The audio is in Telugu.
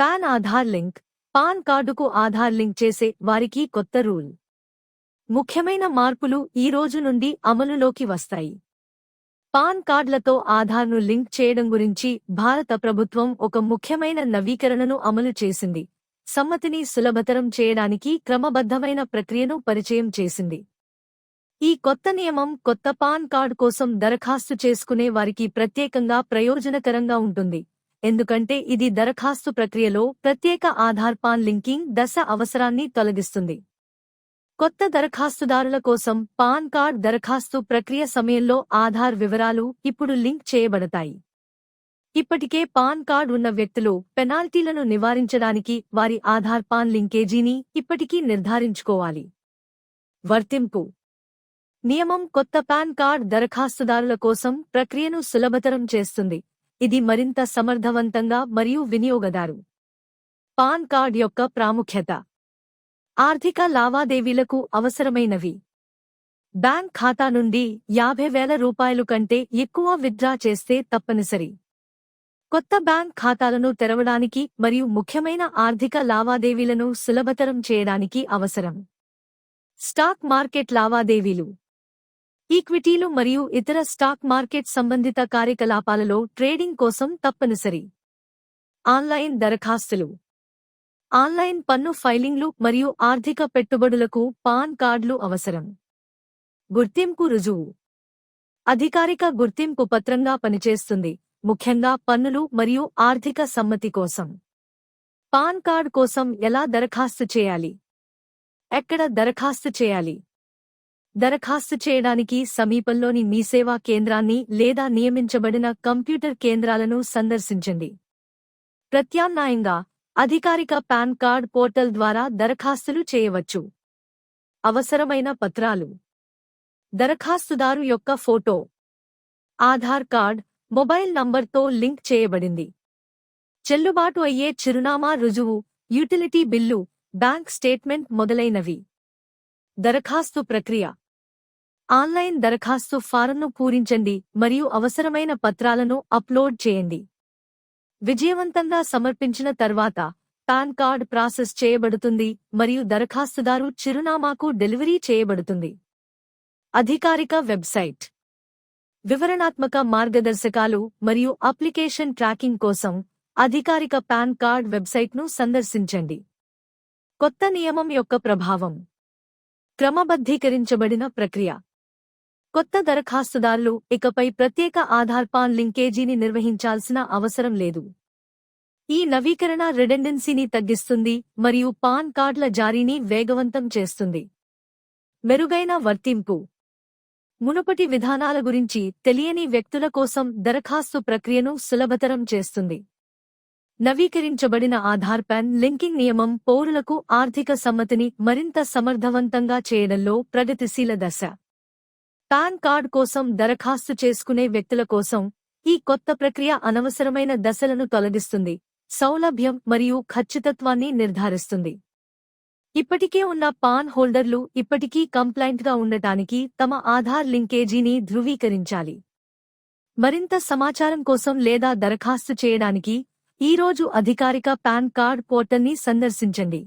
Pan Aadhaar link. పాన్ కార్డుకు ఆధార్ లింక్ చేసే వారికి కొత్త రూల్. ముఖ్యమైన మార్పులు ఈ రోజు నుండి అమలులోకి వస్తాయి. పాన్ కార్డులతో ఆధార్ను లింక్ చేయడం గురించి భారత ప్రభుత్వం ఒక ముఖ్యమైన నవీకరణను అమలు చేసింది. సమ్మతిని సులభతరం చేయడానికి క్రమబద్ధమైన ప్రక్రియను పరిచయం చేసింది. ఈ కొత్త నియమం కొత్త పాన్ కార్డు కోసం దరఖాస్తు చేసుకునే వారికి ప్రత్యేకంగా ప్రయోజనకరంగా ఉంటుంది. ఎందుకంటే ఇది దరఖాస్తు ప్రక్రియలో ప్రత్యేక ఆధార్ పాన్ లింకింగ్ దశ అవసరాన్ని తొలగిస్తుంది. కొత్త దరఖాస్తుదారుల కోసం పాన్ కార్డ్ దరఖాస్తు ప్రక్రియ సమయంలో ఆధార్ వివరాలు ఇప్పుడు లింక్ చేయబడతాయి. ఇప్పటికే పాన్ కార్డ్ ఉన్న వ్యక్తులు పెనాల్టీలను నివారించడానికి వారి ఆధార్ పాన్ లింకేజీని ఇప్పటికీ నిర్ధారించుకోవాలి. వర్తింపు. నియమం కొత్త పాన్ కార్డ్ దరఖాస్తుదారుల కోసం ప్రక్రియను సులభతరం చేస్తుంది. ఇది మరింత సమర్థవంతంగా మరియు వినియోగదారు. పాన్ కార్డ్ యొక్క ప్రాముఖ్యత. ఆర్థిక లావాదేవీలకు అవసరమైనవి. బ్యాంక్ ఖాతా నుండి యాభై వేల రూపాయలు కంటే ఎక్కువ విత్డ్రా చేస్తే తప్పనిసరి. కొత్త బ్యాంక్ ఖాతాలను తెరవడానికి మరియు ముఖ్యమైన ఆర్థిక లావాదేవీలను సులభతరం చేయడానికి అవసరం. స్టాక్ మార్కెట్ లావాదేవీలు. ఈక్విటీలు మరియు ఇతర స్టాక్ మార్కెట్ సంబంధిత కార్యకలాపాలలో ట్రేడింగ్ కోసం తప్పనిసరి. ఆన్లైన్ దరఖాస్తులు. ఆన్లైన్ పన్ను ఫైలింగ్లు మరియు ఆర్థిక పెట్టుబడులకు పాన్ కార్డులు అవసరం. గుర్తింపు రుజువు. అధికారిక గుర్తింపు పత్రంగా పనిచేస్తుంది ముఖ్యంగా పన్నులు మరియు ఆర్థిక సమ్మతి కోసం. పాన్ కార్డ్ కోసం ఎలా దరఖాస్తు చేయాలి? ఎక్కడ దరఖాస్తు చేయాలి? దరఖాస్తు చేయడానికి సమీపంలోని మీ సేవా కేంద్రాన్ని లేదా నియమించబడిన కంప్యూటర్ కేంద్రాలను సందర్శించండి. ప్రత్యామ్నాయంగా అధికారిక పాన్ కార్డ్ పోర్టల్ ద్వారా దరఖాస్తులు చేయవచ్చు. అవసరమైన పత్రాలు. దరఖాస్తుదారు యొక్క ఫోటో. ఆధార్ కార్డ్ మొబైల్ నంబర్తో లింక్ చేయబడింది. చెల్లుబాటు అయ్యే చిరునామా రుజువు యూటిలిటీ బిల్లు బ్యాంక్ స్టేట్మెంట్ మొదలైనవి. దరఖాస్తు ప్రక్రియ. ఆన్లైన్ దరఖాస్తు ఫారంను పూరించండి మరియు అవసరమైన పత్రాలను అప్లోడ్ చేయండి. విజయవంతంగా సమర్పించిన తర్వాత పాన్ కార్డ్ ప్రాసెస్ చేయబడుతుంది మరియు దరఖాస్తుదారు చిరునామాకు డెలివరీ చేయబడుతుంది. అధికారిక వెబ్సైట్. వివరణాత్మక మార్గదర్శకాలు మరియు అప్లికేషన్ ట్రాకింగ్ కోసం అధికారిక పాన్ కార్డ్ వెబ్సైట్ను సందర్శించండి. కొత్త నియమం యొక్క ప్రభావం. క్రమబద్ధీకరించబడిన ప్రక్రియ. కొత్త దరఖాస్తుదారులు ఇకపై ప్రత్యేక ఆధార్ పాన్ లింకేజీని నిర్వహించాల్సిన అవసరం లేదు. ఈ నవీకరణ రిడెండెన్సీని తగ్గిస్తుంది మరియు పాన్ కార్డుల జారీని వేగవంతం చేస్తుంది. మెరుగైన వర్తింపు. మునుపటి విధానాల గురించి తెలియని వ్యక్తుల కోసం దరఖాస్తు ప్రక్రియను సులభతరం చేస్తుంది. నవీకరించబడిన ఆధార్ పాన్ లింకింగ్ నియమం పౌరులకు ఆర్థిక సమ్మతిని మరింత సమర్థవంతంగా చేయడంలో ప్రగతిశీల దశ. పాన్ కార్డ్ కోసం దరఖాస్తు చేసుకునే వ్యక్తుల కోసం ఈ కొత్త ప్రక్రియ అనవసరమైన దశలను తొలగిస్తుంది సౌలభ్యం మరియు ఖచ్చితత్వాన్ని నిర్ధారిస్తుంది. ఇప్పటికే ఉన్న పాన్ హోల్డర్లు ఇప్పటికీ కంప్లైంట్గా ఉండటానికి తమ ఆధార్ లింకేజీని ధృవీకరించాలి. మరింత సమాచారం కోసం లేదా దరఖాస్తు చేయడానికి ఈరోజు అధికారిక పాన్ కార్డ్ పోర్టల్ని సందర్శించండి.